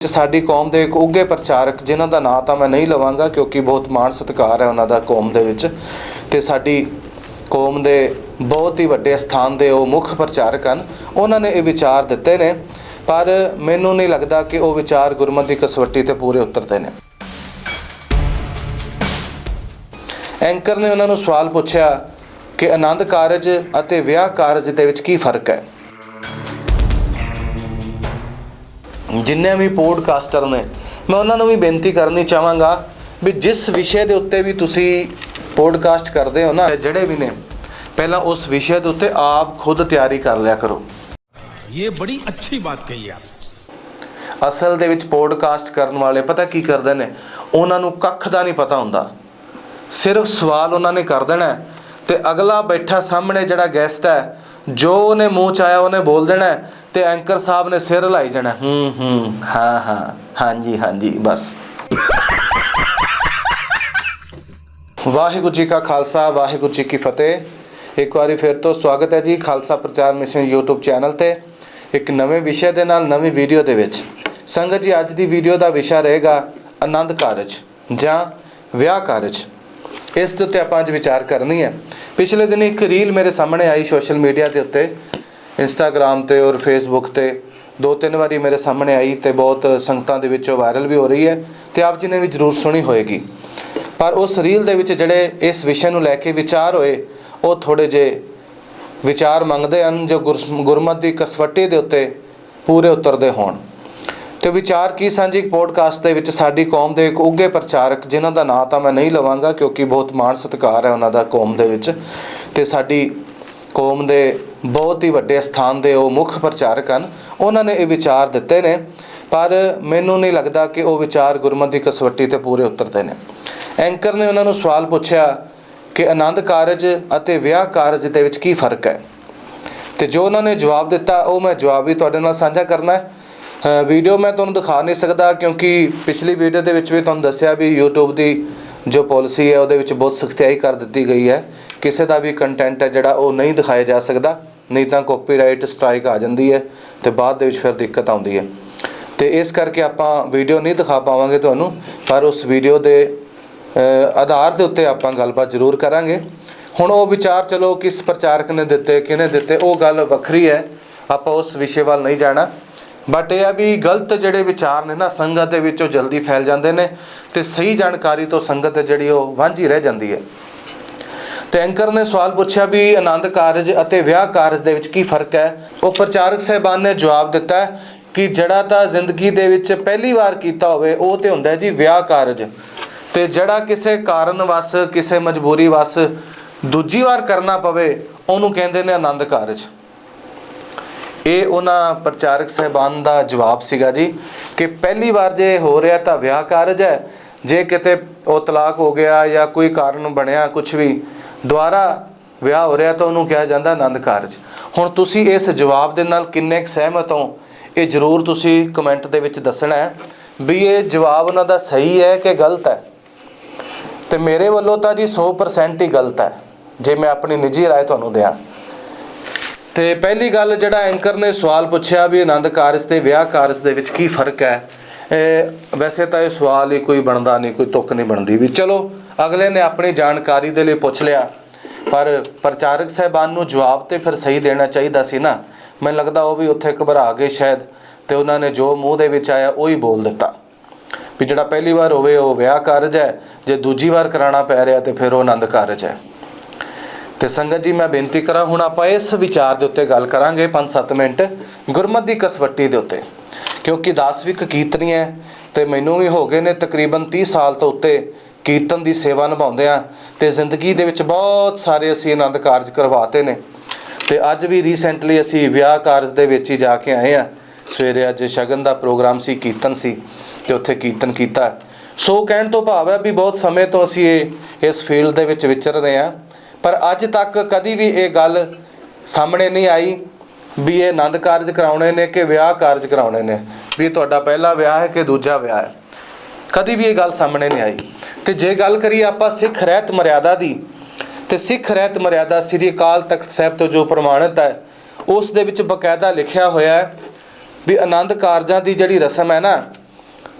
ਸਾਡੀ ਕੌਮ ਦੇ ਇੱਕ ਉੱਘੇ ਪ੍ਰਚਾਰਕ, ਜਿਨ੍ਹਾਂ ਦਾ ਨਾਂ ਤਾਂ ਮੈਂ ਨਹੀਂ ਲਵਾਂਗਾ ਕਿਉਂਕਿ ਬਹੁਤ ਮਾਣ ਸਤਿਕਾਰ ਹੈ ਉਹਨਾਂ ਦਾ ਕੌਮ ਦੇ ਵਿੱਚ। ਤੇ ਸਾਡੀ ਕੌਮ ਦੇ ਬਹੁਤ ਹੀ ਵੱਡੇ ਸਥਾਨ ਦੇ ਉਹ ਮੁੱਖ ਪ੍ਰਚਾਰਕ ਹਨ। ਉਹਨਾਂ ਨੇ ਇਹ ਵਿਚਾਰ ਦਿੱਤੇ ਨੇ, ਪਰ ਮੈਨੂੰ ਨਹੀਂ ਲੱਗਦਾ ਕਿ ਉਹ ਵਿਚਾਰ ਗੁਰਮਤਿ ਦੀ ਕਸਵੱਟੀ ਤੇ ਪੂਰੇ ਉਤਰਦੇ ਨੇ। ਐਂਕਰ ਨੇ ਉਹਨਾਂ ਨੂੰ ਸਵਾਲ ਪੁੱਛਿਆ ਕਿ ਆਨੰਦ ਕਾਰਜ ਅਤੇ ਵਿਆਹ ਕਾਰਜ ਦੇ ਵਿੱਚ ਕੀ ਫ਼ਰਕ ਹੈ? ਜਿੰਨੇ ਵੀ ਪੋਡਕਾਸਟਰ ਨੇ ਮੈਂ ਉਹਨਾਂ ਨੂੰ ਵੀ ਬੇਨਤੀ ਕਰਨੀ ਚਾਹਾਂਗਾ ਵੀ ਜਿਸ ਵਿਸ਼ੇ ਦੇ ਉੱਤੇ ਵੀ ਤੁਸੀਂ ਪੋਡਕਾਸਟ ਕਰਦੇ ਹੋ ਨਾ ਜਿਹੜੇ ਵੀ ਨੇ ਪਹਿਲਾਂ ਉਸ ਵਿਸ਼ੇ ਦੇ ਉੱਤੇ ਆਪ ਖੁਦ ਤਿਆਰੀ ਕਰ ਲਿਆ ਕਰੋ। ਇਹ ਬੜੀ ਅੱਛੀ ਬਾਤ ਕਹੀ ਆਪ ਅਸਲ ਦੇ ਵਿੱਚ ਪੋਡਕਾਸਟ ਕਰਨ ਵਾਲੇ ਪਤਾ ਕੀ ਕਰਦੇ ਨੇ? ਉਹਨਾਂ ਨੂੰ ਕੱਖ ਦਾ ਨਹੀਂ ਪਤਾ ਹੁੰਦਾ। ਸਿਰਫ ਸਵਾਲ ਉਹਨਾਂ ਨੇ ਕਰ ਦੇਣਾ ਤੇ ਅਗਲਾ ਬੈਠਾ ਸਾਹਮਣੇ ਜਿਹੜਾ ਗੈਸਟ ਹੈ ਜੋ ਉਹਨੇ ਮੂੰਹ ਚ ਆਇਆ ਉਹਨੇ ਬੋਲ ਦੇਣਾ ਤੇ ਐਂਕਰ ਸਾਹਿਬ ਨੇ ਸਿਰ ਹਿਲਾਈ ਜਾਣਾ। ਹੂੰ ਹੂੰ, ਹਾਂ ਹਾਂ, ਹਾਂਜੀ ਹਾਂਜੀ, ਬਸ। ਵਾਹਿਗੁਰੂ ਜੀ ਕਾ ਖਾਲਸਾ, ਵਾਹਿਗੁਰੂ ਜੀ ਕੀ ਫਤਿਹ। ਇੱਕ ਵਾਰੀ ਫਿਰ ਤੋਂ ਸਵਾਗਤ ਹੈ ਜੀ ਖਾਲਸਾ ਪ੍ਰਚਾਰ ਮਿਸ਼ਨ YouTube ਚੈਨਲ ਤੇ। ਇੱਕ ਨਵੇਂ ਵਿਸ਼ੇ ਦੇ ਨਾਲ ਨਵੀਂ ਵੀਡੀਓ ਦੇ ਵਿੱਚ। ਸੰਗਤ ਜੀ, ਅੱਜ ਦੀ ਵੀਡੀਓ ਦਾ ਵਿਸ਼ਾ ਰਹੇਗਾ ਆਨੰਦ ਕਾਰਜ ਜਾਂ ਵਿਆਹ ਕਾਰਜ। ਇਸ ਦੇ ਉੱਤੇ ਆਪਾਂ ਅੱਜ ਵਿਚਾਰ ਕਰਨੀ ਹੈ। ਪਿਛਲੇ ਦਿਨ ਇੱਕ ਰੀਲ ਮੇਰੇ ਸਾਹਮਣੇ ਆਈ ਸੋਸ਼ਲ ਮੀਡੀਆ ਦੇ ਉੱਤੇ। ਇੰਸਟਾਗ੍ਰam ਤੇ ਔਰ ਫੇਸਬੁੱਕ ਤੇ ਦੋ ਤਿੰਨ ਵਾਰੀ ਮੇਰੇ ਸਾਹਮਣੇ ਆਈ ਤੇ ਬਹੁਤ ਸੰਗਤਾਂ ਦੇ ਵਿੱਚੋਂ ਵਾਇਰਲ ਵੀ ਹੋ ਰਹੀ ਹੈ ਤੇ ਆਪ ਜੀ ਨੇ ਵੀ ਜ਼ਰੂਰ ਸੁਣੀ ਹੋਏਗੀ। ਪਰ ਉਸ ਰੀਲ ਦੇ ਵਿੱਚ ਜਿਹੜੇ ਇਸ ਵਿਸ਼ੇ ਨੂੰ ਲੈ ਕੇ ਵਿਚਾਰ ਹੋਏ, ਉਹ ਥੋੜੇ ਜੇ ਵਿਚਾਰ ਮੰਗਦੇ ਹਨ ਜੋ ਗੁਰ- ਗੁਰਮਤਿ ਦੀ ਕਸਵੱਟੀ ਦੇ ਉੱਤੇ ਪੂਰੇ ਉਤਰਦੇ ਹੋਣ। ਤੇ ਵਿਚਾਰ ਕੀ ਸਾਂਝੀ ਇੱਕ ਪੋਡਕਾਸਟ ਦੇ ਵਿੱਚ ਸਾਡੀ ਕੌਮ ਦੇ ਇੱਕ ਉੱਘੇ ਪ੍ਰਚਾਰਕ, ਜਿਨ੍ਹਾਂ ਦਾ ਨਾਂ ਤਾਂ ਮੈਂ ਨਹੀਂ ਲਵਾਂਗਾ ਕਿਉਂਕਿ ਬਹੁਤ ਮਾਣ ਸਤਿਕਾਰ ਹੈ ਉਹਨਾਂ ਦਾ ਕੌਮ ਦੇ ਵਿੱਚ ਤੇ ਸਾਡੀ ਕੌਮ ਦੇ ਬਹੁਤ ਹੀ ਵੱਡੇ ਸਥਾਨ ਦੇ ਉਹ ਮੁੱਖ ਪ੍ਰਚਾਰਕ ਹਨ। ਉਹਨਾਂ ਨੇ ਇਹ ਵਿਚਾਰ ਦਿੱਤੇ ਨੇ, ਪਰ ਮੈਨੂੰ ਨਹੀਂ ਲੱਗਦਾ ਕਿ ਉਹ ਵਿਚਾਰ ਗੁਰਮਤਿ ਦੀ ਕਸਵੱਟੀ ਤੇ ਪੂਰੇ ਉਤਰਦੇ ਨੇ। ਐਂਕਰ ਨੇ ਉਹਨਾਂ ਨੂੰ ਸਵਾਲ ਪੁੱਛਿਆ ਕਿ ਆਨੰਦ ਕਾਰਜ ਅਤੇ ਵਿਆਹ ਕਾਰਜ ਦੇ ਵਿੱਚ ਕੀ ਫ਼ਰਕ ਹੈ? ਤੇ ਜੋ ਉਹਨਾਂ ਨੇ ਜਵਾਬ ਦਿੱਤਾ, ਉਹ ਮੈਂ ਜਵਾਬ ਵੀ ਤੁਹਾਡੇ ਨਾਲ ਸਾਂਝਾ ਕਰਨਾ ਹੈ। ਵੀਡੀਓ ਮੈਂ ਤੁਹਾਨੂੰ ਦਿਖਾ ਨਹੀਂ ਸਕਦਾ, ਕਿਉਂਕਿ ਪਿਛਲੀ ਵੀਡੀਓ ਦੇ ਵਿੱਚ ਵੀ ਤੁਹਾਨੂੰ ਦੱਸਿਆ ਵੀ YouTube ਦੀ ਜੋ ਪਾਲਿਸੀ ਹੈ, ਉਹਦੇ ਵਿੱਚ ਬਹੁਤ ਸਖਤਿਆਈ ਕਰ ਦਿੱਤੀ ਗਈ ਹੈ। ਕਿਸੇ ਦਾ ਵੀ ਕੰਟੈਂਟ ਹੈ ਜਿਹੜਾ ਉਹ ਨਹੀਂ ਦਿਖਾਇਆ ਜਾ ਸਕਦਾ, ਨਹੀਂ ਤਾਂ ਕਾਪੀਰਾਈਟ ਸਟ੍ਰਾਈਕ ਆ ਜਾਂਦੀ ਹੈ ਤੇ ਬਾਅਦ ਦੇ ਵਿੱਚ ਫਿਰ ਦਿੱਕਤ ਆਉਂਦੀ ਹੈ। ਤੇ ਇਸ ਕਰਕੇ ਆਪਾਂ ਵੀਡੀਓ ਨਹੀਂ ਦਿਖਾ ਪਾਵਾਂਗੇ ਤੁਹਾਨੂੰ, ਪਰ ਉਸ ਵੀਡੀਓ ਦੇ ਆਧਾਰ ਦੇ ਉੱਤੇ ਆਪਾਂ ਗੱਲਬਾਤ ਜ਼ਰੂਰ ਕਰਾਂਗੇ। ਹੁਣ ਉਹ ਵਿਚਾਰ ਚਲੋ ਕਿਸ ਪ੍ਰਚਾਰਕ ਨੇ ਦਿੱਤੇ, ਕਿਹਨੇ ਦਿੱਤੇ, ਉਹ ਗੱਲ ਵੱਖਰੀ ਹੈ, ਆਪਾਂ ਉਸ ਵਿਸ਼ੇ ਵੱਲ ਨਹੀਂ ਜਾਣਾ। ਬਟ ਇਹ ਆ ਵੀ ਗਲਤ ਜਿਹੜੇ ਵਿਚਾਰ ਨੇ ਨਾ, ਸੰਗਤ ਦੇ ਵਿੱਚੋਂ ਜਲਦੀ ਫੈਲ ਜਾਂਦੇ ਨੇ ਤੇ ਸਹੀ ਜਾਣਕਾਰੀ ਤੋਂ ਸੰਗਤ ਹੈ ਜਿਹੜੀ ਉਹ ਵਾਂਝੀ ਰਹਿ ਜਾਂਦੀ ਹੈ। ਤੇ ਐਂਕਰ ਨੇ ਸਵਾਲ ਪੁੱਛਿਆ ਵੀ ਆਨੰਦ ਕਾਰਜ ਅਤੇ ਵਿਆਹ ਕਾਰਜ ਦੇ ਵਿੱਚ ਕੀ ਫ਼ਰਕ ਹੈ? ਉਹ ਪ੍ਰਚਾਰਕ ਸਹਿਬਾਨ ਨੇ ਜਵਾਬ ਦਿੱਤਾ ਕਿ ਜਿਹੜਾ ਤਾਂ ਜ਼ਿੰਦਗੀ ਦੇ ਵਿੱਚ ਪਹਿਲੀ ਵਾਰ ਕੀਤਾ ਹੋਵੇ, ਉਹ ਤੇ ਹੁੰਦਾ ਜੀ ਵਿਆਹ ਕਾਰਜ। ਤੇ ਜਿਹੜਾ ਕਿਸੇ ਕਾਰਨ ਵਸ, ਕਿਸੇ ਮਜਬੂਰੀ ਵਸ ਦੂਜੀ ਵਾਰ ਕਰਨਾ ਪਵੇ, ਉਹਨੂੰ ਕਹਿੰਦੇ ਨੇ ਆਨੰਦ ਕਾਰਜ। ਇਹ ਉਹਨਾਂ ਪ੍ਰਚਾਰਕ ਸਹਿਬਾਨ ਦਾ ਜਵਾਬ ਸੀਗਾ ਜੀ ਕਿ ਪਹਿਲੀ ਵਾਰ ਜੇ ਹੋ ਰਿਹਾ ਤਾਂ ਵਿਆਹ ਕਾਰਜ ਹੈ। ਜੇ ਕਿਤੇ ਉਹ ਤਲਾਕ ਹੋ ਗਿਆ ਜਾਂ ਕੋਈ ਕਾਰਨ ਬਣਿਆ ਕੁਝ ਵੀ ਦੁਬਾਰਾ ਵਿਆਹ ਹੋ ਰਿਹਾ ਤਾਂ ਉਹਨੂੰ ਕਿਹਾ ਜਾਂਦਾ ਆਨੰਦ ਕਾਰਜ ਹੁਣ ਤੁਸੀਂ ਇਸ ਜਵਾਬ ਦੇ ਨਾਲ ਕਿੰਨੇ ਕੁ ਸਹਿਮਤ ਹੋ ਇਹ ਜ਼ਰੂਰ ਤੁਸੀਂ ਕਮੈਂਟ ਦੇ ਵਿੱਚ ਦੱਸਣਾ ਹੈ ਵੀ ਇਹ ਜਵਾਬ ਉਹਨਾਂ ਦਾ ਸਹੀ ਹੈ ਕਿ ਗਲਤ ਹੈ ਤੇ ਮੇਰੇ ਵੱਲੋਂ ਤਾਂ ਜੀ 100% ਹੀ ਗਲਤ ਹੈ ਜੇ ਮੈਂ ਆਪਣੀ ਨਿੱਜੀ رائے ਤੁਹਾਨੂੰ ਦਿਆਂ ਤੇ ਪਹਿਲੀ ਗੱਲ ਜਿਹੜਾ ਐਂਕਰ ਨੇ ਸਵਾਲ ਪੁੱਛਿਆ ਵੀ ਆਨੰਦ ਕਾਰਜ ਤੇ ਵਿਆਹ ਕਾਰਜ ਦੇ ਵਿੱਚ ਕੀ ਫਰਕ ਹੈ ਇਹ ਵੈਸੇ ਤਾਂ ਇਹ ਸਵਾਲ ਹੀ ਕੋਈ ਬਣਦਾ ਨਹੀਂ ਕੋਈ ਤੁੱਕ ਨਹੀਂ ਬਣਦੀ ਵੀ ਚਲੋ ਅਗਲੇ ਨੇ ਆਪਣੀ ਜਾਣਕਾਰੀ ਦੇ ਲਈ ਪੁੱਛ ਲਿਆ। ਪਰ ਪ੍ਰਚਾਰਕ ਸਹਿਬਾਨ ਨੂੰ ਜਵਾਬ ਤੇ ਫਿਰ ਸਹੀ ਦੇਣਾ ਚਾਹੀਦਾ ਸੀ ਨਾ। ਮੈਨੂੰ ਲੱਗਦਾ ਉਹ ਵੀ ਉੱਥੇ ਘਬਰਾ ਗਏ ਸ਼ਾਇਦ ਤੇ ਉਹਨਾਂ ਨੇ ਜੋ ਮੂੰਹ ਦੇ ਵਿੱਚ ਆਇਆ ਉਹ ਹੀ ਬੋਲ ਦਿੱਤਾ। ਵੀ ਜਿਹੜਾ ਪਹਿਲੀ ਵਾਰ ਹੋਵੇ ਉਹ ਵਿਆਹ ਕਾਰਜ ਹੈ, ਜੇ ਦੂਜੀ ਵਾਰ ਕਰਾਉਣਾ ਪੈ ਰਿਹਾ ਤੇ ਫਿਰ ਉਹ ਆਨੰਦ ਕਾਰਜ ਹੈ। ਤੇ ਸੰਗਤ ਜੀ, ਮੈਂ ਬੇਨਤੀ ਕਰਾਂ, ਹੁਣ ਆਪਾਂ ਇਸ ਵਿਚਾਰ ਦੇ ਉੱਤੇ ਗੱਲ ਕਰਾਂਗੇ 5-7 ਮਿੰਟ ਗੁਰਮਤ ਦੀ ਕਸਵੱਟੀ ਦੇ ਉੱਤੇ। ਕਿਉਂਕਿ ਦਾਸਵਿਕ ਕੀਰਤਨੀ ਹੈ ਤੇ ਮੈਨੂੰ ਵੀ ਹੋ ਗਏ ਨੇ ਤਕਰੀਬਨ 30 ਸਾਲ ਤੋਂ ਉੱਤੇ ਕੀਰਤਨ ਦੀ ਸੇਵਾ ਨਿਭਾਉਂਦੇ ਆ ਤੇ ਜ਼ਿੰਦਗੀ ਦੇ ਵਿੱਚ ਬਹੁਤ ਸਾਰੇ ਅਸੀਂ ਆਨੰਦ ਕਾਰਜ ਕਰਵਾਤੇ ਨੇ। ਤੇ ਅੱਜ ਵੀ ਰੀਸੈਂਟਲੀ ਅਸੀਂ ਵਿਆਹ ਕਾਰਜ ਦੇ ਵਿੱਚ ਹੀ ਜਾ ਕੇ ਆਏ ਆ। ਸਵੇਰੇ ਅੱਜ ਸ਼ਗਨ ਦਾ ਪ੍ਰੋਗਰਾਮ ਸੀ, ਕੀਰਤਨ ਸੀ ਤੇ ਉੱਥੇ ਕੀਰਤਨ ਕੀਤਾ। ਸੋ ਕਹਿਣ ਤੋਂ ਭਾਵ ਹੈ ਵੀ ਬਹੁਤ ਸਮੇਂ ਤੋਂ ਅਸੀਂ ਇਹ, ਇਸ ਫੀਲਡ ਦੇ ਵਿੱਚ ਵਿਚਰ ਰਹੇ ਆ। ਪਰ ਅੱਜ ਤੱਕ ਕਦੀ ਵੀ ਇਹ ਗੱਲ ਸਾਹਮਣੇ ਨਹੀਂ ਆਈ ਵੀ ਇਹ ਆਨੰਦ ਕਾਰਜ ਕਰਾਉਣੇ ਨੇ ਕਿ ਵਿਆਹ ਕਾਰਜ ਕਰਾਉਣੇ ਨੇ। ਵੀ ਤੁਹਾਡਾ ਪਹਿਲਾ ਵਿਆਹ ਹੈ ਕਿ ਦੂਜਾ ਵਿਆਹ ਹੈ? ਕਦੀ ਵੀ ਇਹ ਗੱਲ ਸਾਹਮਣੇ ਨਹੀਂ ਆਈ। ਤੇ ਜੇ ਗੱਲ ਕਰੀਏ ਆਪਾਂ ਸਿੱਖ ਰਹਿਤ ਮਰਿਆਦਾ ਦੀ, ਤੇ ਸਿੱਖ ਰਹਿਤ ਮਰਿਆਦਾ ਸ੍ਰੀ ਅਕਾਲ ਤਖਤ ਸਾਹਿਬ ਤੋਂ ਜੋ ਪ੍ਰਮਾਣਿਤ ਹੈ, ਉਸ ਦੇ ਵਿੱਚ ਬਕਾਇਦਾ ਲਿਖਿਆ ਹੋਇਆ ਹੈ ਵੀ ਆਨੰਦ ਕਾਰਜਾਂ ਦੀ ਜਿਹੜੀ ਰਸਮ ਹੈ ਨਾ,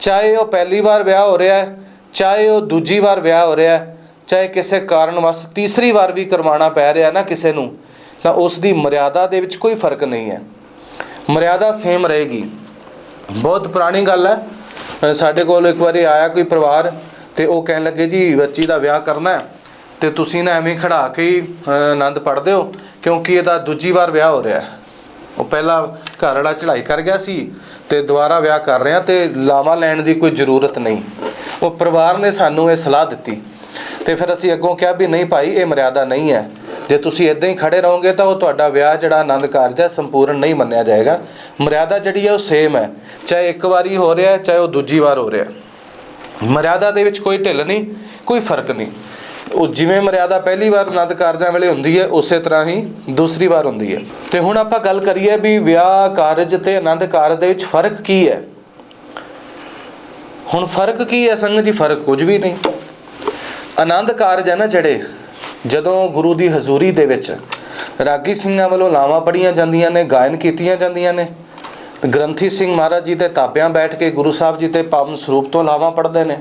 ਚਾਹੇ ਉਹ ਪਹਿਲੀ ਵਾਰ ਵਿਆਹ ਹੋ ਰਿਹਾ ਹੈ, ਚਾਹੇ ਉਹ ਦੂਜੀ ਵਾਰ ਵਿਆਹ ਹੋ ਰਿਹਾ ਹੈ, ਚਾਹੇ ਕਿਸੇ ਕਾਰਨ ਵਸ ਤੀਸਰੀ ਵਾਰ ਵੀ ਕਰਵਾਉਣਾ ਪੈ ਰਿਹਾ ਨਾ ਕਿਸੇ ਨੂੰ, ਤਾਂ ਉਸ ਦੀ ਮਰਿਆਦਾ ਦੇ ਵਿੱਚ ਕੋਈ ਫ਼ਰਕ ਨਹੀਂ ਹੈ। ਮਰਿਆਦਾ ਸੇਮ ਰਹੇਗੀ। ਬਹੁਤ ਪੁਰਾਣੀ ਗੱਲ ਹੈ। ਸਾਡੇ ਕੋਲ ਇੱਕ ਵਾਰੀ ਆਇਆ ਕੋਈ ਪਰਿਵਾਰ ਤੇ ਉਹ ਕਹਿਣ ਲੱਗੇ, ਜੀ, ਬੱਚੀ ਦਾ ਵਿਆਹ ਕਰਨਾ ਹੈ ਤੇ ਤੁਸੀਂ ਨਾ ਐਵੇਂ ਖੜਾ ਕੇ ਹੀ ਆਨੰਦ ਪੜਦੇ ਹੋ, ਕਿਉਂਕਿ ਇਹ ਤਾਂ ਦੂਜੀ ਵਾਰ ਵਿਆਹ ਹੋ ਰਿਹਾ ਹੈ। ਉਹ ਪਹਿਲਾਂ ਘਰ ਵਾਲਾ ਚੜ੍ਹਾਈ ਕਰ ਗਿਆ ਸੀ ਤੇ ਦੁਬਾਰਾ ਵਿਆਹ ਕਰ ਰਿਹਾ ਤੇ ਲਾਵਾ ਲੈਣ ਦੀ ਕੋਈ ਜ਼ਰੂਰਤ ਨਹੀਂ। ਉਹ ਪਰਿਵਾਰ ਨੇ ਸਾਨੂੰ ਇਹ ਸਲਾਹ ਦਿੱਤੀ ਤੇ ਫਿਰ ਅਸੀਂ ਅੱਗੋਂ ਕਿਹਾ ਵੀ, ਨਹੀਂ ਭਾਈ, ਇਹ ਮਰਿਆਦਾ ਨਹੀਂ ਹੈ। ਜੇ ਤੁਸੀਂ ਇਦਾਂ ਹੀ ਖੜੇ ਰਹੋਗੇ ਤਾਂ ਉਹ ਤੁਹਾਡਾ ਵਿਆਹ ਜਿਹੜਾ ਆਨੰਦ ਕਾਰਜ ਹੈ ਸੰਪੂਰਨ ਨਹੀਂ ਮੰਨਿਆ ਜਾਏਗਾ। ਮਰਿਆਦਾ ਜਿਹੜੀ ਹੈ ਉਹ ਸੇਮ ਹੈ। ਚਾਹੇ ਇੱਕ ਵਾਰੀ ਹੋ ਰਿਹਾ ਹੈ ਚਾਹੇ ਉਹ ਦੂਜੀ ਵਾਰ ਹੋ ਰਿਹਾ। ਮਰਿਆਦਾ ਦੇ ਵਿੱਚ ਕੋਈ ਢਿੱਲ ਨਹੀਂ, ਕੋਈ ਫ਼ਰਕ ਨਹੀਂ। ਉਹ ਜਿਵੇਂ ਮਰਿਆਦਾ ਪਹਿਲੀ ਵਾਰ ਆਨੰਦ ਕਾਰਜਾਂ ਵੇਲੇ ਹੁੰਦੀ ਹੈ, ਉਸੇ ਤਰ੍ਹਾਂ ਹੀ ਦੂਸਰੀ ਵਾਰ ਹੁੰਦੀ ਹੈ। ਤੇ ਹੁਣ ਆਪਾਂ ਗੱਲ ਕਰੀਏ ਵੀ ਵਿਆਹ ਕਾਰਜ ਤੇ ਆਨੰਦ ਕਾਰਜ ਦੇ ਵਿੱਚ ਫ਼ਰਕ ਕੀ ਹੈ। ਹੁਣ ਫ਼ਰਕ ਕੀ ਹੈ ਸੰਗਤ ਜੀ? ਫ਼ਰਕ ਕੁਝ ਵੀ ਨਹੀਂ। ਆਨੰਦ ਕਾਰਜ ਹੈ ਨਾ ਜਿਹੜੇ ਜਦੋਂ ਗੁਰੂ ਦੀ ਹਜ਼ੂਰੀ ਦੇ ਵਿੱਚ ਰਾਗੀ ਸਿੰਘਾਂ ਵੱਲੋਂ ਲਾਵਾਂ ਪੜੀਆਂ ਜਾਂਦੀਆਂ ਨੇ, ਗਾਇਨ ਕੀਤੀਆਂ ਜਾਂਦੀਆਂ ਨੇ ਗ੍ਰੰਥੀ ਸਿੰਘ ਮਹਾਰਾਜ ਜੀ ਦੇ ਤਾਬਿਆਂ ਬੈਠ ਕੇ ਗੁਰੂ ਸਾਹਿਬ ਜੀ ਦੇ ਪਾਵਨ ਸਰੂਪ ਤੋਂ ਲਾਵਾਂ ਪੜਦੇ ਨੇ,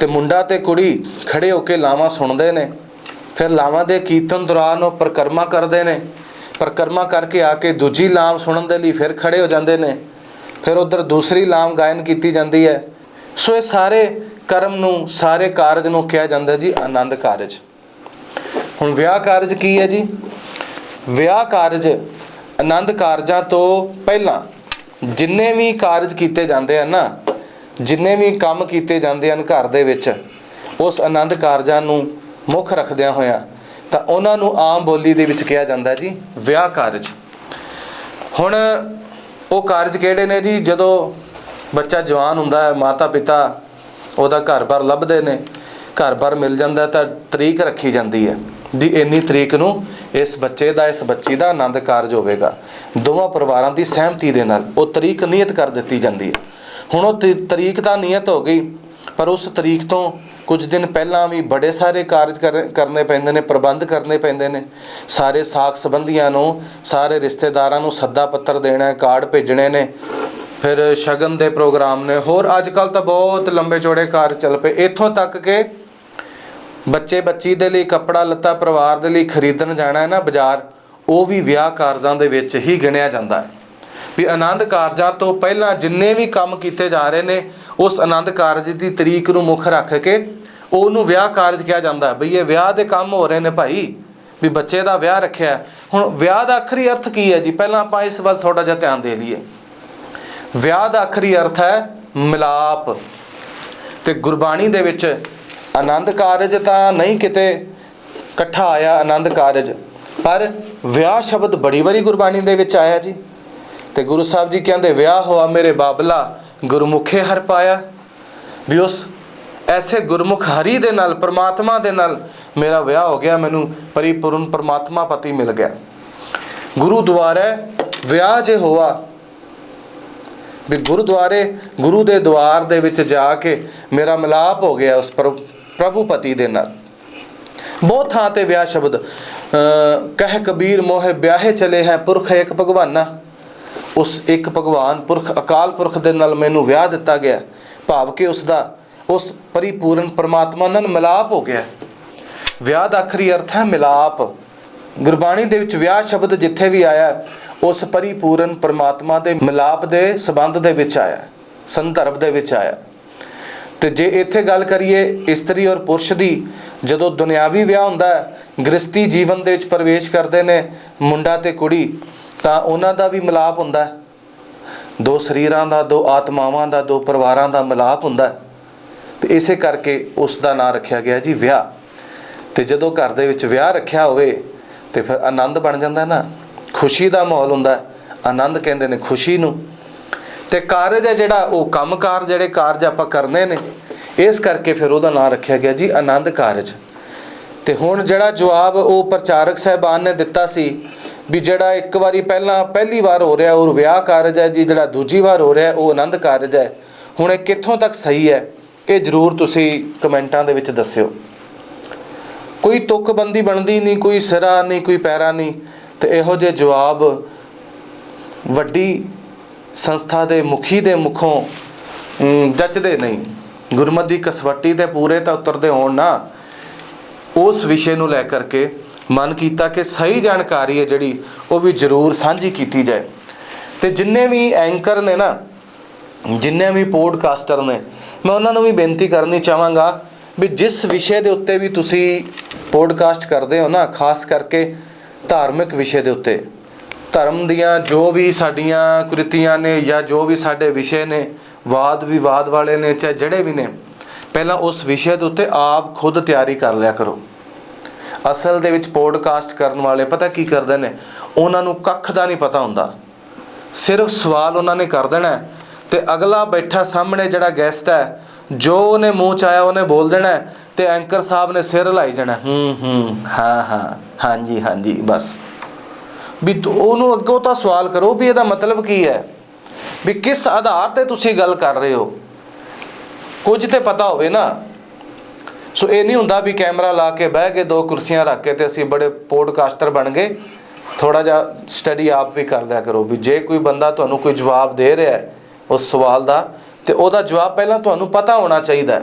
ਤੇ ਮੁੰਡਾ ਤੇ ਕੁੜੀ ਖੜੇ ਹੋ ਕੇ ਲਾਵਾਂ ਸੁਣਦੇ ਨੇ, ਫਿਰ ਲਾਵਾਂ ਦੇ ਕੀਰਤਨ ਦੌਰਾਨ ਉਹ ਪ੍ਰਕਰਮਾ ਕਰਦੇ ਨੇ, ਪ੍ਰਕਰਮਾ ਕਰਕੇ ਆ ਕੇ ਦੂਜੀ ਲਾਮ ਸੁਣਨ ਦੇ ਲਈ ਫਿਰ ਖੜੇ ਹੋ ਜਾਂਦੇ ਨੇ, ਫਿਰ ਉਧਰ ਦੂਸਰੀ ਲਾਮ ਗਾਇਨ ਕੀਤੀ ਜਾਂਦੀ ਹੈ। ਸੋ ਇਹ ਸਾਰੇ ਕਰਮ ਨੂੰ, ਸਾਰੇ ਕਾਰਜ ਨੂੰ ਕਿਹਾ ਜਾਂਦਾ ਜੀ ਆਨੰਦ ਕਾਰਜ। ਹੁਣ ਵਿਆਹ ਕਾਰਜ ਕੀ ਹੈ ਜੀ? ਵਿਆਹ ਕਾਰਜ ਆਨੰਦ ਕਾਰਜਾਂ ਤੋਂ ਪਹਿਲਾਂ ਜਿੰਨੇ ਵੀ ਕਾਰਜ ਕੀਤੇ ਜਾਂਦੇ ਹਨ ਨਾ, ਜਿੰਨੇ ਵੀ ਕੰਮ ਕੀਤੇ ਜਾਂਦੇ ਹਨ ਘਰ ਦੇ ਵਿੱਚ, ਉਸ ਆਨੰਦ ਕਾਰਜਾਂ ਨੂੰ ਮੁੱਖ ਰੱਖਦਿਆਂ ਹੋਇਆਂ ਤਾਂ ਉਹਨਾਂ ਨੂੰ ਆਮ ਬੋਲੀ ਦੇ ਵਿੱਚ ਕਿਹਾ ਜਾਂਦਾ ਜੀ, ਵਿਆਹ ਕਾਰਜ। ਹੁਣ ਉਹ ਕਾਰਜ ਕਿਹੜੇ ਨੇ ਜੀ? ਜਦੋਂ ਬੱਚਾ ਜਵਾਨ ਹੁੰਦਾ ਹੈ ਮਾਤਾ ਪਿਤਾ ਉਹਦਾ ਘਰ-ਬਾਰ ਲੱਭਦੇ ਨੇ, ਘਰ-ਬਾਰ ਮਿਲ ਜਾਂਦਾ ਤਾਂ ਤਰੀਕ ਰੱਖੀ ਜਾਂਦੀ ਹੈ। ਦੀ ਇੰਨੀ ਤਰੀਕ ਨੂੰ ਇਸ ਬੱਚੇ ਦਾ, ਇਸ ਬੱਚੀ ਦਾ ਆਨੰਦ ਕਾਰਜ ਹੋਵੇਗਾ। ਦੋਵਾਂ ਪਰਿਵਾਰਾਂ ਦੀ ਸਹਿਮਤੀ ਦੇ ਨਾਲ ਉਹ ਤਰੀਕ ਨਿਯਤ ਕਰ ਦਿੱਤੀ ਜਾਂਦੀ ਹੈ। ਹੁਣ ਉਹ ਤਰੀਕ ਤਾਂ ਨਿਯਤ ਹੋ ਗਈ, ਪਰ ਉਸ ਤਰੀਕ ਤੋਂ ਕੁਝ ਦਿਨ ਪਹਿਲਾਂ ਵੀ ਬੜੇ ਸਾਰੇ ਕਾਰਜ ਕਰ- ਕਰਨੇ ਪੈਂਦੇ ਨੇ, ਪ੍ਰਬੰਧ ਕਰਨੇ ਪੈਂਦੇ ਨੇ। ਸਾਰੇ ਸਾਖ ਸੰਬੰਧੀਆਂ ਨੂੰ, ਸਾਰੇ ਰਿਸ਼ਤੇਦਾਰਾਂ ਨੂੰ ਸੱਦਾ ਪੱਤਰ ਦੇਣਾ ਹੈ ਕਾਰਡ ਭੇਜਣੇ ਨੇ। ਫਿਰ ਸ਼ਗਨ ਦੇ ਪ੍ਰੋਗਰਾਮ ਨੇ। ਹੋਰ ਅੱਜ ਕੱਲ ਤਾਂ ਬਹੁਤ ਲੰਬੇ ਚੌੜੇ ਕਾਰਜ ਚੱਲ ਪਏ। ਇੱਥੋਂ ਤੱਕ ਕਿ ਬੱਚੇ ਬੱਚੀ ਦੇ ਲਈ ਕੱਪੜਾ ਲੱਤਾ ਪਰਿਵਾਰ ਦੇ ਲਈ ਖਰੀਦਣ ਜਾਣਾ ਹੈ ਨਾ ਬਾਜ਼ਾਰ, ਉਹ ਵੀ ਵਿਆਹ ਕਾਰਜਾਂ ਦੇ ਵਿੱਚ ਹੀ ਗਿਣਿਆ ਜਾਂਦਾ ਹੈ। ਵੀ ਆਨੰਦ ਕਾਰਜਾਂ ਤੋਂ ਪਹਿਲਾਂ ਜਿੰਨੇ ਵੀ ਕੰਮ ਕੀਤੇ ਜਾ ਰਹੇ ਨੇ, ਉਸ ਆਨੰਦ ਕਾਰਜ ਦੀ ਤਰੀਕ ਨੂੰ ਮੁੱਖ ਰੱਖ ਕੇ ਉਹਨੂੰ ਵਿਆਹ ਕਾਰਜ ਕਿਹਾ ਜਾਂਦਾ ਹੈ। ਬਈ ਇਹ ਵਿਆਹ ਦੇ ਕੰਮ ਹੋ ਰਹੇ ਨੇ ਭਾਈ, ਵੀ ਬੱਚੇ ਦਾ ਵਿਆਹ ਰੱਖਿਆ ਹੁਣ ਵਿਆਹ ਦਾ ਆਖਰੀ ਅਰਥ ਕੀ ਹੈ ਜੀ? ਪਹਿਲਾਂ ਆਪਾਂ ਇਸ ਵੱਲ ਥੋੜਾ ਜਿਹਾ ਧਿਆਨ ਦੇ ਲਈਏ। ਵਿਆਹ ਦਾ ਆਖਰੀ ਅਰਥ ਹੈ ਮਿਲਾਪ। ਤੇ ਗੁਰਬਾਣੀ ਦੇ ਵਿੱਚ ਆਨੰਦ ਕਾਰਜ ਤਾਂ ਨਹੀਂ ਕਿਤੇ ਇਕੱਠਾ ਆਇਆ ਆਨੰਦ ਕਾਰਜ, ਪਰ ਵਿਆਹ ਸ਼ਬਦ ਬੜੀ ਵਾਰੀ ਗੁਰਬਾਣੀ ਦੇ ਵਿੱਚ ਆਇਆ ਜੀ। ਤੇ ਗੁਰੂ ਸਾਹਿਬ ਜੀ ਕਹਿੰਦੇ, ਵਿਆਹ ਹੋਆ ਮੇਰੇ ਬਾਬਲਾ, ਗੁਰਮੁਖੇ ਹਰ ਪਾਇਆ। ਵੀ ਉਸ ਐਸੇ ਗੁਰਮੁਖ ਹਰੀ ਦੇ ਨਾਲ, ਪ੍ਰਮਾਤਮਾ ਦੇ ਨਾਲ ਮੇਰਾ ਵਿਆਹ ਹੋ ਗਿਆ, ਮੈਨੂੰ ਪਰਿਪੂਰਨ ਪ੍ਰਮਾਤਮਾ ਪਤੀ ਮਿਲ ਗਿਆ। ਗੁਰੂ ਦੁਆਰੇ ਵਿਆਹ ਜੇ ਹੋਆ, ਵੀ ਗੁਰਦੁਆਰੇ ਗੁਰੂ ਦੇ ਦਵਾਰ ਦੇ ਵਿੱਚ ਜਾ ਕੇ ਮੇਰਾ ਮਿਲਾਪ ਹੋ ਗਿਆ ਉਸ ਪਰ ਪ੍ਰਭੂ ਪਤੀ ਦੇ ਨਾਲ। ਬਹੁਤ ਥਾਂ ਤੇ ਵਿਆਹ ਸ਼ਬਦ, ਅਹ, ਕਹਿ ਕਬੀਰ ਮੋਹਿ ਵਿਆਹੇ ਚਲੇ ਹੈ ਪੁਰਖ ਇੱਕ ਭਗਵਾਨਾ। ਉਸ ਇੱਕ ਭਗਵਾਨ ਪੁਰਖ, ਅਕਾਲ ਪੁਰਖ ਦੇ ਨਾਲ ਮੈਨੂੰ ਵਿਆਹ ਦਿੱਤਾ ਗਿਆ। ਭਾਵ ਕਿ ਉਸ ਦਾ, ਉਸ ਪਰਿਪੂਰਨ ਪਰਮਾਤਮਾ ਨਾਲ ਮਿਲਾਪ ਹੋ ਗਿਆ। ਵਿਆਹ ਦਾ ਆਖਰੀ ਅਰਥ ਹੈ ਮਿਲਾਪ। ਗੁਰਬਾਣੀ ਦੇ ਵਿੱਚ ਵਿਆਹ ਸ਼ਬਦ ਜਿੱਥੇ ਵੀ ਆਇਆ, ਉਸ ਪਰਿਪੂਰਨ ਪਰਮਾਤਮਾ ਦੇ ਮਿਲਾਪ ਦੇ ਸਬੰਧ ਦੇ ਵਿੱਚ ਆਇਆ, ਸੰਦਰਭ ਦੇ ਵਿੱਚ ਆਇਆ। ਤੇ ਜੇ ਇੱਥੇ ਗੱਲ ਕਰੀਏ ਇਸਤਰੀ ਔਰ ਪੁਰਸ਼ ਦੀ, ਜਦੋਂ ਦੁਨਿਆਵੀ ਵਿਆਹ ਹੁੰਦਾ ਹੈ ਗ੍ਰਸਤੀ ਜੀਵਨ ਦੇ ਵਿੱਚ ਪ੍ਰਵੇਸ਼ ਕਰਦੇ ਨੇ ਮੁੰਡਾ ਤੇ ਕੁੜੀ, ਤਾਂ ਉਹਨਾਂ ਦਾ ਵੀ ਮਿਲਾਪ ਹੁੰਦਾ ਹੈ। ਦੋ ਸਰੀਰਾਂ ਦਾ, ਦੋ ਆਤਮਾਵਾਂ ਦਾ, ਦੋ ਪਰਿਵਾਰਾਂ ਦਾ ਮਿਲਾਪ ਹੁੰਦਾ ਹੈ। ਤੇ ਇਸੇ ਕਰਕੇ ਉਸ ਦਾ ਨਾਂ ਰੱਖਿਆ ਗਿਆ ਜੀ ਵਿਆਹ। ਤੇ ਜਦੋਂ ਘਰ ਦੇ ਵਿੱਚ ਵਿਆਹ ਰੱਖਿਆ ਹੋਵੇ, ਤੇ ਫਿਰ ਆਨੰਦ ਬਣ ਜਾਂਦਾ ਨਾ। ਖੁਸ਼ੀ ਦਾ ਮਾਹੌਲ ਹੁੰਦਾ ਆਨੰਦ ਕਹਿੰਦੇ ਨੇ ਖੁਸ਼ੀ ਨੂੰ। ਤੇ ਕਾਰਜ ਹੈ ਜਿਹੜਾ ਉਹ ਕੰਮਕਾਰ ਜਿਹੜੇ ਕਾਰਜ ਆਪਾਂ ਕਰਨੇ ਨੇ, ਇਸ ਕਰਕੇ ਫਿਰ ਉਹਦਾ ਨਾਮ ਰੱਖਿਆ ਗਿਆ ਜੀ ਆਨੰਦ ਕਾਰਜ। ਤੇ ਹੁਣ ਜਿਹੜਾ ਜਵਾਬ ਉਹ ਪ੍ਰਚਾਰਕ ਸਹਿਬਾਨ ਨੇ ਦਿੱਤਾ ਸੀ ਵੀ ਜਿਹੜਾ ਇੱਕ ਵਾਰੀ ਪਹਿਲਾਂ ਪਹਿਲੀ ਵਾਰ ਹੋ ਰਿਹਾ, ਉਹ ਵਿਆਹ ਕਾਰਜ ਹੈ ਜੀ, ਜਿਹੜਾ ਦੂਜੀ ਵਾਰ ਹੋ ਰਿਹਾ, ਉਹ ਆਨੰਦ ਕਾਰਜ ਹੈ। ਹੁਣ ਇਹ ਕਿੱਥੋਂ ਤੱਕ ਸਹੀ ਹੈ, ਇਹ ਜਰੂਰ ਤੁਸੀਂ ਕਮੈਂਟਾਂ ਦੇ ਵਿੱਚ ਦੱਸਿਓ। ਕੋਈ ਤੁਕਬੰਦੀ ਬਣਦੀ ਨਹੀਂ, ਕੋਈ ਸਿਰਾ ਨਹੀਂ, ਕੋਈ ਪੈਰਾ ਨਹੀਂ, ਤੇ ਇਹੋ ਜਿਹੇ ਜਵਾਬ ਵੱਡੀ ਸੰਸਥਾ ਦੇ ਮੁਖੀ ਦੇ ਮੁਖੋਂ ਜੱਚਦੇ ਨਹੀਂ। ਗੁਰਮਤ ਦੀ ਕਸਵੱਟੀ ਤੇ ਪੂਰੇ ਤਾਂ ਉਤਰਦੇ ਹੋਣ ਨਾ। ਉਸ ਵਿਸ਼ੇ ਨੂੰ ਲੈ ਕਰਕੇ ਮਨ ਕੀਤਾ ਕਿ ਸਹੀ ਜਾਣਕਾਰੀ ਹੈ ਜਿਹੜੀ, ਉਹ ਵੀ ਜ਼ਰੂਰ ਸਾਂਝੀ ਕੀਤੀ ਜਾਏ। ਤੇ ਜਿੰਨੇ ਵੀ ਐਂਕਰ ਨੇ ਨਾ, ਜਿੰਨੇ ਵੀ ਪੋਡਕਾਸਟਰ ਨੇ, ਮੈਂ ਉਹਨਾਂ ਨੂੰ ਵੀ ਬੇਨਤੀ ਕਰਨੀ ਚਾਹਾਂਗਾ ਵੀ ਜਿਸ ਵਿਸ਼ੇ ਦੇ ਉੱਤੇ ਵੀ ਤੁਸੀਂ ਪੋਡਕਾਸਟ ਕਰਦੇ ਹੋ ਨਾ, ਖਾਸ ਕਰਕੇ ਧਾਰਮਿਕ ਵਿਸ਼ੇ ਦੇ ਉੱਤੇ ਧਰਮ ਦੀਆਂ ਜੋ ਵੀ ਸਾਡੀਆਂ ਕ੍ਰਿਤੀਆਂ ਨੇ ਜਾਂ ਜੋ ਵੀ ਸਾਡੇ ਵਿਸ਼ੇ ਨੇ, ਵਾਦ ਵਿਵਾਦ ਵਾਲੇ ਨੇ ਚਾਹੇ ਜਿਹੜੇ ਵੀ ਨੇ, ਪਹਿਲਾਂ ਉਸ ਵਿਸ਼ੇ ਦੇ ਉੱਤੇ ਆਪ ਖੁਦ ਤਿਆਰੀ ਕਰ ਲਿਆ ਕਰੋ। ਅਸਲ ਦੇ ਵਿੱਚ ਪੋਡਕਾਸਟ ਕਰਨ ਵਾਲੇ ਪਤਾ ਕੀ ਕਰਦੇ ਨੇ? ਉਹਨਾਂ ਨੂੰ ਕੱਖ ਦਾ ਨਹੀਂ ਪਤਾ ਹੁੰਦਾ। ਸਿਰਫ ਸਵਾਲ ਉਹਨਾਂ ਨੇ ਕਰ ਦੇਣਾ ਹੈ ਤੇ ਅਗਲਾ ਬੈਠਾ ਸਾਹਮਣੇ ਜਿਹੜਾ ਗੈਸਟ ਹੈ, ਜੋ ਉਹਨੇ ਮੂੰਹ ਚ ਆਇਆ ਉਹਨੇ ਬੋਲ ਦੇਣਾ ਹੈ ਤੇ ਐਂਕਰ ਸਾਹਿਬ ਨੇ ਸਿਰ ਹਿਲਾਈ ਜਾਣਾ ਹੂੰ ਹੂੰ, ਹਾਂ ਹਾਂ, ਹਾਂਜੀ ਹਾਂਜੀ, ਬਸ। ਵੀ ਉਹਨੂੰ ਅੱਗੋਂ ਤਾਂ ਸਵਾਲ ਕਰੋ ਵੀ ਇਹਦਾ ਮਤਲਬ ਕੀ ਹੈ? ਵੀ ਕਿਸ ਆਧਾਰ ਤੇ ਤੁਸੀਂ ਗੱਲ ਕਰ ਰਹੇ ਹੋ? ਕੁਝ ਤੇ ਪਤਾ ਹੋਵੇ ਨਾ। ਸੋ ਇਹ ਨਹੀਂ ਹੁੰਦਾ ਵੀ ਕੈਮਰਾ ਲਾ ਕੇ ਬਹਿ ਕੇ ਦੋ ਕੁਰਸੀਆਂ ਰੱਖ ਕੇ ਤੇ ਅਸੀਂ ਬੜੇ ਪੋਡਕਾਸਟਰ ਬਣ ਗਏ। ਥੋੜਾ ਜਿਹਾ ਸਟੱਡੀ ਆਪ ਵੀ ਕਰ ਲਿਆ ਕਰੋ ਵੀ ਜੇ ਕੋਈ ਬੰਦਾ ਤੁਹਾਨੂੰ ਕੋਈ ਜਵਾਬ ਦੇ ਰਿਹਾ ਹੈ ਉਸ ਸਵਾਲ ਦਾ, ਤੇ ਉਹਦਾ ਜਵਾਬ ਪਹਿਲਾਂ ਤੁਹਾਨੂੰ ਪਤਾ ਹੋਣਾ ਚਾਹੀਦਾ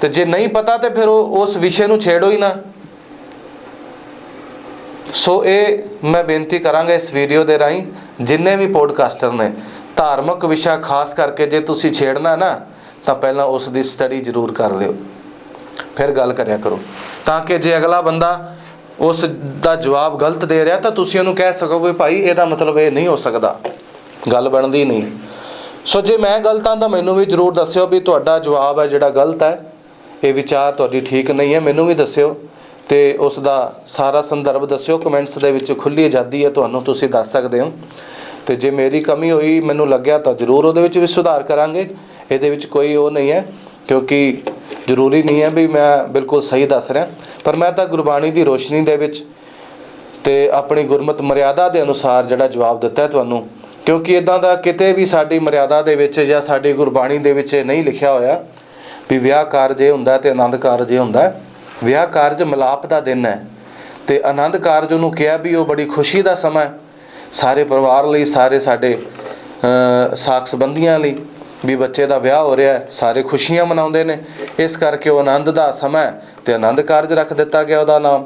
ਤੇ ਜੇ ਨਹੀਂ ਪਤਾ ਤੇ ਫਿਰ ਉਹ ਉਸ ਵਿਸ਼ੇ ਨੂੰ ਛੇੜੋ ਹੀ ਨਾ। ਸੋ ਇਹ ਮੈਂ ਬੇਨਤੀ ਕਰਾਂਗਾ ਇਸ ਵੀਡੀਓ ਦੇ ਰਾਹੀਂ ਜਿੰਨੇ ਵੀ ਪੋਡਕਾਸਟਰ ਨੇ, ਧਾਰਮਿਕ ਵਿਸ਼ਾ ਖਾਸ ਕਰਕੇ ਜੇ ਤੁਸੀਂ ਛੇੜਨਾ ਨਾ, ਤਾਂ ਪਹਿਲਾਂ ਉਸ ਦੀ ਸਟੱਡੀ ਜ਼ਰੂਰ ਕਰ ਲਿਓ। ਫਿਰ ਗੱਲ ਕਰਿਆ ਕਰੋ। ਤਾਂ ਕਿ ਜੇ ਅਗਲਾ ਬੰਦਾ ਉਸ ਦਾ ਜਵਾਬ ਗਲਤ ਦੇ ਰਿਹਾ, ਤਾਂ ਤੁਸੀਂ ਉਹਨੂੰ ਕਹਿ ਸਕੋ ਵੀ ਭਾਈ ਇਹਦਾ ਮਤਲਬ ਇਹ ਨਹੀਂ ਹੋ ਸਕਦਾ। ਗੱਲ ਬਣਦੀ ਨਹੀਂ। ਸੋ ਜੇ ਮੈਂ ਗਲਤ ਹਾਂ, ਤਾਂ ਮੈਨੂੰ ਵੀ ਜ਼ਰੂਰ ਦੱਸਿਓ ਵੀ ਤੁਹਾਡਾ ਜਵਾਬ ਹੈ ਜਿਹੜਾ ਗਲਤ ਹੈ। ਇਹ ਵਿਚਾਰ ਤੁਹਾਡੀ ਠੀਕ ਨਹੀਂ ਹੈ, ਮੈਨੂੰ ਵੀ ਦੱਸਿਓ। ਤੇ ਉਸ ਦਾ ਸਾਰਾ ਸੰਦਰਭ ਦੱਸਿਓ, ਕਮੈਂਟਸ ਦੇ ਵਿੱਚ ਖੁੱਲੀ ਆਜ਼ਾਦੀ ਹੈ, ਤੁਹਾਨੂੰ ਤੁਸੀਂ ਦੱਸ ਸਕਦੇ ਹੋ। ਤੇ ਜੇ ਮੇਰੀ ਕਮੀ ਹੋਈ, ਮੈਨੂੰ ਲੱਗਿਆ ਤਾਂ ਜ਼ਰੂਰ ਉਹਦੇ ਵਿੱਚ ਵੀ ਸੁਧਾਰ ਕਰਾਂਗੇ। ਇਹਦੇ ਵਿੱਚ ਕੋਈ ਉਹ ਨਹੀਂ ਹੈ, ਕਿਉਂਕਿ ਜ਼ਰੂਰੀ ਨਹੀਂ ਹੈ ਵੀ ਮੈਂ ਬਿਲਕੁਲ ਸਹੀ ਦੱਸ ਰਿਹਾ। ਪਰ ਮੈਂ ਤਾਂ ਗੁਰਬਾਣੀ ਦੀ ਰੋਸ਼ਨੀ ਦੇ ਵਿੱਚ ਤੇ ਆਪਣੀ ਗੁਰਮਤ ਮਰਿਆਦਾ ਦੇ ਅਨੁਸਾਰ ਜਿਹੜਾ ਜਵਾਬ ਦਿੱਤਾ ਤੁਹਾਨੂੰ, ਕਿਉਂਕਿ ਇਦਾਂ ਦਾ ਕਿਤੇ ਵੀ ਸਾਡੀ ਮਰਿਆਦਾ ਦੇ ਵਿੱਚ ਜਾਂ ਸਾਡੀ ਗੁਰਬਾਣੀ ਦੇ ਵਿੱਚ ਨਹੀਂ ਲਿਖਿਆ ਹੋਇਆ ਵੀ ਵਿਆਹ ਕਾਰਜ ਇਹ ਹੁੰਦਾ ਤੇ ਆਨੰਦ ਕਾਰਜ ਇਹ ਹੁੰਦਾ। ਵਿਆਹ ਕਾਰਜ ਮਿਲਾਪ ਦਾ ਦਿਨ ਹੈ ਤੇ ਆਨੰਦ ਕਾਰਜ ਨੂੰ ਕਿਹਾ ਵੀ ਉਹ ਬੜੀ ਖੁਸ਼ੀ ਦਾ ਸਮਾਂ ਹੈ। ਸਾਰੇ ਪਰਿਵਾਰ ਲਈ ਸਾਰੇ ਸਾਡੇ ਅ, ਸਾਕ ਸੰਬੰਧੀਆਂ ਲਈ ਵੀ ਬੱਚੇ ਦਾ ਵਿਆਹ ਹੋ ਰਿਹਾ ਹੈ ਸਾਰੇ ਖੁਸ਼ੀਆਂ ਮਨਾਉਂਦੇ ਨੇ। ਇਸ ਕਰਕੇ ਉਹ ਆਨੰਦ ਦਾ ਸਮਾਂ ਹੈ ਤੇ ਆਨੰਦ ਕਾਰਜ ਰੱਖ ਦਿੱਤਾ ਗਿਆ ਉਹਦਾ ਨਾਮ।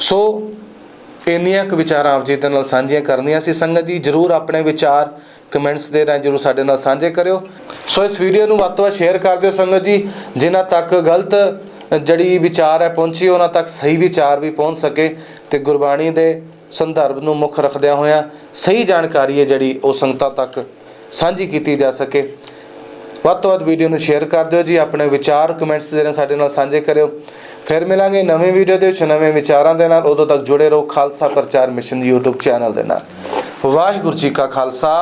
ਸੋ ਇੰਨੀਆਂ ਕੁ ਵਿਚਾਰਾਂ ਆਪ ਜੀ ਦੇ ਨਾਲ ਸਾਂਝੀਆਂ ਕਰਨੀਆਂ ਸੀ। ਸੰਗਤ ਜੀ ਜਰੂਰ ਆਪਣੇ ਵਿਚਾਰ ਕਮੈਂਟਸ ਦੇ ਰਾਹੀਂ ਜਰੂਰ ਸਾਡੇ ਨਾਲ ਸਾਂਝੇ ਕਰਿਓ। ਸੋ ਇਸ ਵੀਡੀਓ ਨੂੰ ਵੱਧ ਤੋਂ ਵੱਧ ਸ਼ੇਅਰ ਕਰ ਦਿਓ ਸੰਗਤ ਜੀ ਜਿਨ੍ਹਾਂ ਤੱਕ ਗਲਤ ਜਿਹੜੀ ਵਿਚਾਰ ਹੈ ਪਹੁੰਚੀ, ਉਹਨਾਂ ਤੱਕ ਸਹੀ ਵਿਚਾਰ ਵੀ ਪਹੁੰਚ ਸਕੇ ਤੇ ਗੁਰਬਾਣੀ ਦੇ ਸੰਦਰਭ ਨੂੰ ਮੁੱਖ ਰੱਖਦਿਆਂ ਹੋਇਆਂ ਸਹੀ ਜਾਣਕਾਰੀ ਹੈ ਜਿਹੜੀ ਉਹ ਸੰਗਤਾਂ ਤੱਕ ਸਾਂਝੀ ਕੀਤੀ ਜਾ ਸਕੇ। ਵੱਧ ਤੋਂ ਵੱਧ ਵੀਡੀਓ ਨੂੰ ਸ਼ੇਅਰ ਕਰ ਦਿਓ ਜੀ, ਆਪਣੇ ਵਿਚਾਰ ਕਮੈਂਟਸ ਦੇ ਨਾਲ ਸਾਡੇ ਨਾਲ ਸਾਂਝੇ ਕਰਿਓ। ਫਿਰ ਮਿਲਾਂਗੇ ਨਵੇਂ ਵੀਡੀਓ ਦੇ ਵਿੱਚ, ਨਵੇਂ ਵਿਚਾਰਾਂ ਦੇ ਨਾਲ। ਉਦੋਂ ਤੱਕ ਜੁੜੇ ਰਹੋ ਖਾਲਸਾ ਪ੍ਰਚਾਰ ਮਿਸ਼ਨ YouTube ਚੈਨਲ ਦੇ ਨਾਲ। ਵਾਹਿਗੁਰੂ ਜੀ ਕਾ ਖਾਲਸਾ।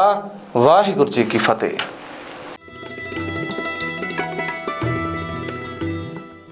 ਵਾਹਿਗੁਰੂ ਜੀ ਕੀ ਫਤਿਹ।